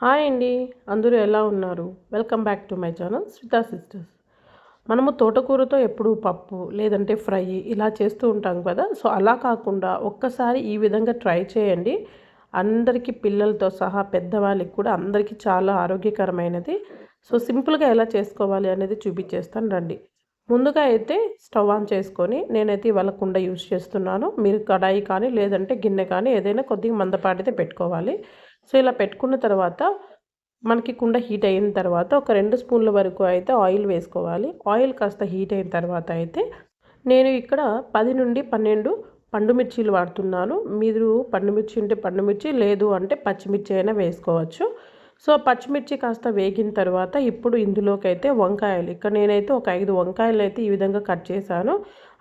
Hi అండి. అందరూ ఎలా ఉన్నారు? Welcome back to my channel Swita sisters. మనము తోటకూరతో ఎప్పుడు పప్పు లేదంటే ఫ్రై ఇలా చేస్తూ ఉంటాం కదా. సో అలా కాకుండా ఒక్కసారి ఈ విధంగా ట్రై చేయండి. అందరికీ పిల్లలతో సహా పెద్దవాళ్ళకి కూడా అందరికీ చాలా ఆరోగ్యకరమైనది. సో సింపుల్గా ఎలా చేసుకోవాలి అనేది చూపించేస్తాను రండి. ముందుగా అయితే స్టవ్ ఆన్ చేసుకొని నేనైతే ఇవాళ కుండ యూజ్ చేస్తున్నాను. మీరు కడాయి కానీ లేదంటే గిన్నె కానీ ఏదైనా కొద్దిగా మందపాటితే పెట్టుకోవాలి. సో ఇలా పెట్టుకున్న తర్వాత మనకి కుండ హీట్ అయిన తర్వాత ఒక రెండు స్పూన్ల వరకు అయితే ఆయిల్ వేసుకోవాలి. ఆయిల్ కాస్త హీట్ అయిన తర్వాత అయితే నేను ఇక్కడ పది నుండి పన్నెండు పండుమిర్చీలు వాడుతున్నాను. మీరు పండుమిర్చి ఉంటే పండుమిర్చి లేదు అంటే పచ్చిమిర్చి అయినా వేసుకోవచ్చు. సో పచ్చిమిర్చి కాస్త వేగిన తర్వాత ఇప్పుడు ఇందులోకి అయితే వంకాయలు. ఇక్కడ నేనైతే ఒక ఐదు వంకాయలు అయితే ఈ విధంగా కట్ చేశాను.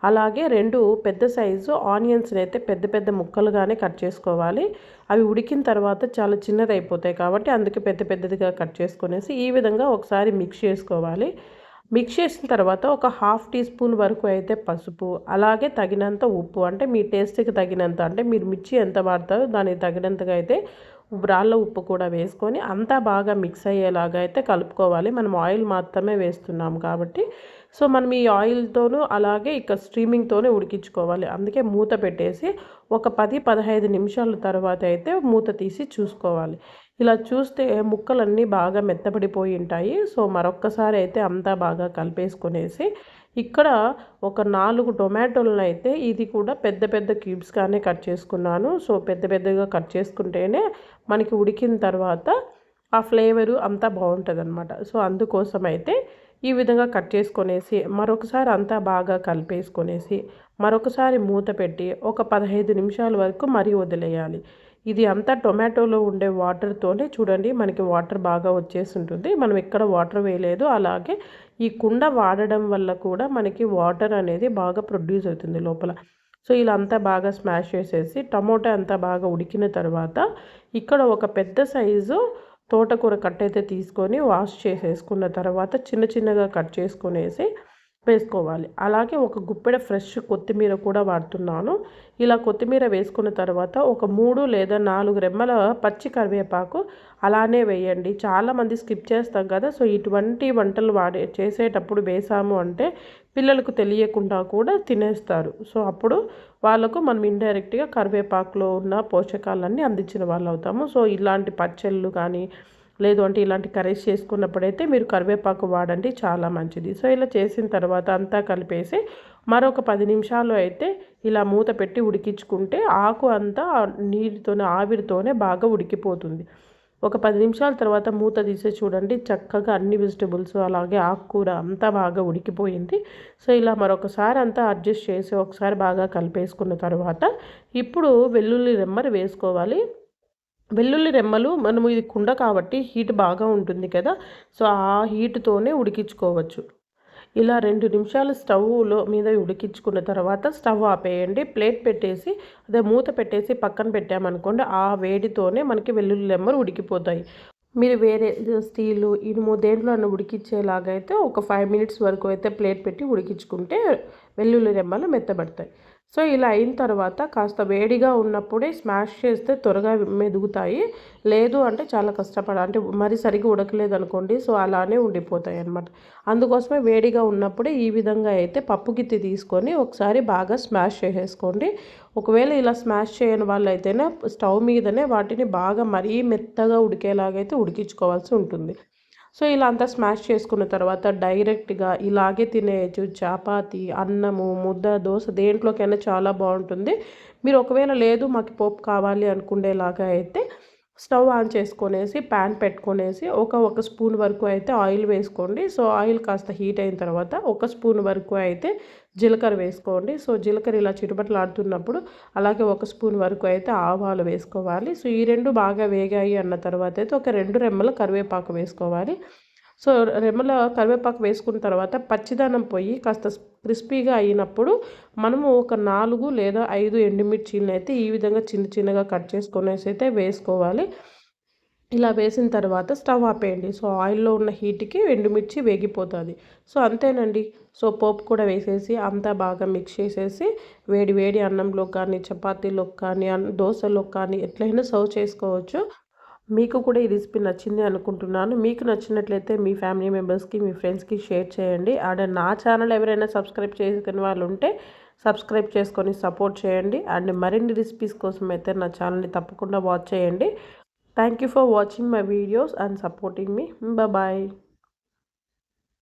అలాగే రెండు పెద్ద సైజు ఆనియన్స్ని అయితే పెద్ద పెద్ద ముక్కలుగానే కట్ చేసుకోవాలి. అవి ఉడికిన తర్వాత చాలా చిన్నది అయిపోతాయి కాబట్టి అందుకే పెద్ద పెద్దదిగా కట్ చేసుకునేసి ఈ విధంగా ఒకసారి మిక్స్ చేసుకోవాలి. మిక్స్ చేసిన తర్వాత ఒక హాఫ్ టీ స్పూన్ వరకు అయితే పసుపు అలాగే తగినంత ఉప్పు అంటే మీ టేస్ట్కి తగినంత అంటే మీరు మిర్చి ఎంత వాడతారో దానికి తగినంతగా అయితే రాళ్ళ ఉప్పు కూడా వేసుకొని అంతా బాగా మిక్స్ అయ్యేలాగా అయితే కలుపుకోవాలి. మనం ఆయిల్ మాత్రమే వేస్తున్నాం కాబట్టి. సో మనం ఈ ఆయిల్తోనూ అలాగే ఇక స్ట్రీమింగ్తోనే ఉడికించుకోవాలి. అందుకే మూత పెట్టేసి ఒక పది పదహైదు నిమిషాల తర్వాత అయితే మూత తీసి చూసుకోవాలి. ఇలా చూస్తే ముక్కలన్నీ బాగా మెత్తబడిపోయి ఉంటాయి. సో మరొక్కసారి అయితే అంతా బాగా కలిపేసుకునేసి ఇక్కడ ఒక నాలుగు టొమాటోలను అయితే ఇది కూడా పెద్ద పెద్ద క్యూబ్స్గానే కట్ చేసుకున్నాను. సో పెద్ద పెద్దగా కట్ చేసుకుంటేనే మనకి ఉడికిన తర్వాత ఆ ఫ్లేవరు అంతా బాగుంటుంది అనమాట సో అందుకోసం అయితే ఈ విధంగా కట్ చేసుకొనేసి మరొకసారి అంతా బాగా కలిపేసుకొనేసి మరొకసారి మూత పెట్టి ఒక పదహైదు నిమిషాల వరకు మరీ వదిలేయాలి. ఇది అంతా టొమాటోలో ఉండే వాటర్తోనే చూడండి మనకి వాటర్ బాగా వచ్చేసి ఉంటుంది మనం ఎక్కడ వాటర్ వేయలేదు. అలాగే ఈ కుండ వాడడం వల్ల కూడా మనకి వాటర్ అనేది బాగా ప్రొడ్యూస్ అవుతుంది లోపల. సో ఇలా అంతా బాగా స్మాష్ చేసేసి టమోటా అంతా బాగా ఉడికిన తర్వాత ఇక్కడ ఒక పెద్ద సైజు తోటకూర కట్ అయితే తీసుకొని వాష్ చేసేసుకున్న తర్వాత చిన్న చిన్నగా కట్ చేసుకునేసి వేసుకోవాలి. అలాగే ఒక గుప్పెడ ఫ్రెష్ కొత్తిమీర కూడా వాడుతున్నాను. ఇలా కొత్తిమీర వేసుకున్న తర్వాత ఒక మూడు లేదా నాలుగు రెమ్మల పచ్చి కరివేపాకు అలానే వేయండి. చాలామంది స్కిప్ చేస్తాం కదా సో ఇటువంటి వంటలు వాడే చేసేటప్పుడు వేసాము అంటే పిల్లలకు తెలియకుండా కూడా తినేస్తారు. సో అప్పుడు వాళ్ళకు మనం ఇండైరెక్ట్గా కరివేపాకులో ఉన్న పోషకాలన్నీ అందించిన వాళ్ళు అవుతాము సో ఇలాంటి పచ్చళ్ళు కానీ లేదు అంటే ఇలాంటి కర్రీస్ చేసుకున్నప్పుడైతే మీరు కరివేపాకు వాడండి చాలా మంచిది. సో ఇలా చేసిన తర్వాత అంతా కలిపేసి మరొక పది నిమిషాలు అయితే ఇలా మూత పెట్టి ఉడికించుకుంటే ఆకు అంతా నీటితోనే ఆవిరితోనే బాగా ఉడికిపోతుంది. ఒక పది నిమిషాల తర్వాత మూత తీసే చూడండి చక్కగా అన్ని వెజిటబుల్స్ అలాగే ఆకుకూర అంతా బాగా ఉడికిపోయింది. సో ఇలా మరొకసారి అంతా అడ్జస్ట్ చేసి ఒకసారి బాగా కలిపేసుకున్న తర్వాత ఇప్పుడు వెల్లుల్లి రెమ్మరు వేసుకోవాలి. వెల్లుల్లి రెమ్మలు మనము ఇది కుండ కాబట్టి హీట్ బాగా ఉంటుంది కదా సో ఆ హీట్తోనే ఉడికించుకోవచ్చు. ఇలా రెండు నిమిషాలు స్టవ్లో మీద ఉడికించుకున్న తర్వాత స్టవ్ ఆపేయండి. ప్లేట్ పెట్టేసి అదే మూత పెట్టేసి పక్కన పెట్టామనుకోండి ఆ వేడితోనే మనకి వెల్లుల్లి రెమ్మలు ఉడికిపోతాయి. మీరు వేరే స్టీలు ఇనుము దేంట్లో ఉడికించేలాగా అయితే ఒక ఫైవ్ మినిట్స్ వరకు అయితే ప్లేట్ పెట్టి ఉడికించుకుంటే వెల్లుల్లి రెమ్మలు మెత్తబడతాయి. సో ఇలా అయిన తర్వాత కాస్త వేడిగా ఉన్నప్పుడే స్మాష్ చేస్తే త్వరగా మెదుగుతాయి. లేదు అంటే చాలా కష్టపడ అంటే మరి సరిగ్గా ఉడకలేదు అనుకోండి సో అలానే ఉండిపోతాయి అనమాట అందుకోసమే వేడిగా ఉన్నప్పుడే ఈ విధంగా అయితే పప్పు గిత్తి తీసుకొని ఒకసారి బాగా స్మాష్ చేసేసుకోండి. ఒకవేళ ఇలా స్మాష్ చేయని వాళ్ళు అయితేనే స్టవ్ మీదనే వాటిని బాగా మరీ మెత్తగా ఉడికేలాగైతే ఉడికించుకోవాల్సి ఉంటుంది. సో ఇలా అంతా స్మాష్ చేసుకున్న తర్వాత డైరెక్ట్గా ఇలాగే తినేయచ్చు చపాతి అన్నము ముద్ద దోశ దేంట్లోకైనా చాలా బాగుంటుంది. మీరు ఒకవేళ లేదు మాకు పోపు కావాలి అనుకునేలాగా అయితే స్టవ్ ఆన్ చేసుకొనేసి ప్యాన్ పెట్టుకొనేసి ఒక ఒక స్పూన్ వరకు అయితే ఆయిల్ వేసుకోండి. సో ఆయిల్ కాస్త హీట్ అయిన తర్వాత ఒక స్పూన్ వరకు అయితే జీలకర్ర వేసుకోండి. సో జీలకర్ర ఇలా చిటుపట్లాడుతున్నప్పుడు అలాగే ఒక స్పూన్ వరకు అయితే ఆవాలు వేసుకోవాలి. సో ఈ రెండు బాగా వేగాయి అన్న తర్వాత అయితే ఒక రెండు రెమ్మల కరివేపాకు వేసుకోవాలి. సో రెమ్మల కరివేపాకు వేసుకున్న తర్వాత పచ్చిదానం పోయి కాస్త క్రిస్పీగా అయినప్పుడు మనము ఒక నాలుగు లేదా ఐదు ఎండుమిర్చీలను అయితే ఈ విధంగా చిన్న చిన్నగా కట్ చేసుకునేసి అయితే వేసుకోవాలి. ఇలా వేసిన తర్వాత స్టవ్ ఆపేయండి. సో ఆయిల్లో ఉన్న హీట్కి ఎండుమిర్చి వేగిపోతుంది. సో అంతేనండి. సో పోపు కూడా వేసేసి అంతా బాగా మిక్స్ చేసేసి వేడి వేడి అన్నంలో కానీ చపాతీలో కానీ దోశలో కానీ ఎట్లయినా సర్వ్ చేసుకోవచ్చు. మీకు కూడా ఈ రెసిపీ నచ్చింది అనుకుంటున్నాను. మీకు నచ్చినట్లయితే మీ ఫ్యామిలీ మెంబర్స్కి మీ ఫ్రెండ్స్కి షేర్ చేయండి. అండ్ నా ఛానల్ ఎవరైనా సబ్స్క్రైబ్ చేసుకుని వాళ్ళు ఉంటే సబ్స్క్రైబ్ చేసుకొని సపోర్ట్ చేయండి. అండ్ మరిన్ని రెసిపీస్ కోసం అయితే నా ఛానల్ని తప్పకుండా వాచ్ చేయండి. Thank you for watching my videos and supporting me. Bye.